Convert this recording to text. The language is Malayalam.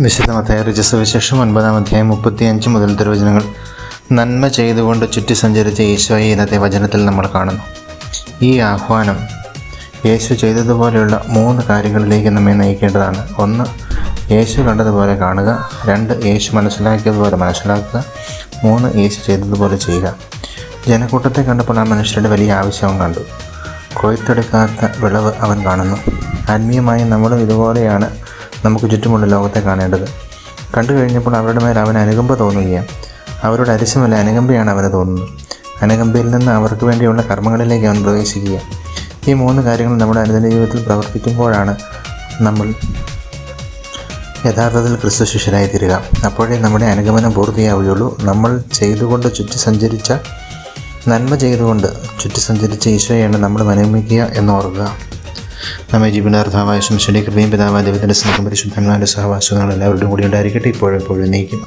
വിശുദ്ധമത്തായ രജസവിശേഷം ഒൻപതാം അധ്യായം മുപ്പത്തി അഞ്ച് മുതൽ തിരുവചനങ്ങൾ. നന്മ ചെയ്തുകൊണ്ട് ചുറ്റി സഞ്ചരിച്ച ഈശോയെ ഇന്നത്തെ വചനത്തിൽ നമ്മൾ കാണുന്നു. ഈ ആഹ്വാനം യേശു ചെയ്തതുപോലെയുള്ള മൂന്ന് കാര്യങ്ങളിലേക്ക് നമ്മെ നയിക്കേണ്ടതാണ്. ഒന്ന് യേശു കണ്ടതുപോലെ കാണുക. രണ്ട് യേശു മനസ്സിലാക്കിയതുപോലെ മനസ്സിലാക്കുക. മൂന്ന് യേശു ചെയ്തതുപോലെ ചെയ്യുക. ജനക്കൂട്ടത്തെ കണ്ടപ്പോൾ ആ മനുഷ്യരുടെ വലിയ ആവശ്യവും കണ്ടു. കൊയ്ത്തെടുക്കാത്ത വിളവ് അവൻ കാണുന്നു. ആത്മീയമായി നമ്മളും ഇതുപോലെയാണ് നമുക്ക് ചുറ്റുമുള്ള ലോകത്തെ കാണേണ്ടത്. കണ്ടു കഴിഞ്ഞപ്പോൾ അവരുടെ മേൽ അവന് അനുകമ്പ തോന്നുകയാണ് അവരുടെ അരിശമല്ല അനുകമ്പയാണ് അവന് തോന്നുന്നത്. അനുകമ്പയിൽ നിന്ന് അവർക്ക് വേണ്ടിയുള്ള കർമ്മങ്ങളിലേക്ക് അവൻ പ്രവേശിക്കുക ഈ മൂന്ന് കാര്യങ്ങൾ നമ്മുടെ അനുദിന ജീവിതത്തിൽ പ്രവർത്തിക്കുമ്പോഴാണ് നമ്മൾ യഥാർത്ഥത്തിൽ ക്രിസ്തു ശിഷ്യരായി തീരുക അപ്പോഴേ നമ്മുടെ അനുഗമനം പൂർത്തിയാവുകയുള്ളൂ. നമ്മൾ ചെയ്തുകൊണ്ട് ചുറ്റി സഞ്ചരിച്ച നന്മ ചെയ്തുകൊണ്ട് ചുറ്റി സഞ്ചരിച്ച ഈശോയാണ് നമ്മൾ മനോമിക്കുക എന്നോർക്കുക നമ്മെ ജീവനാർത്ഥാവായ ശംശടി കൃപയും പിതാവായ ദൈവത്തിന്റെ സ്നേഹം പരിശുദ്ധങ്ങളുടെ സഹവാസങ്ങൾ എല്ലാവരുടെയും കൂടി ഉണ്ടായിരിക്കട്ടെ. ഇപ്പോഴും എപ്പോഴും നീക്കും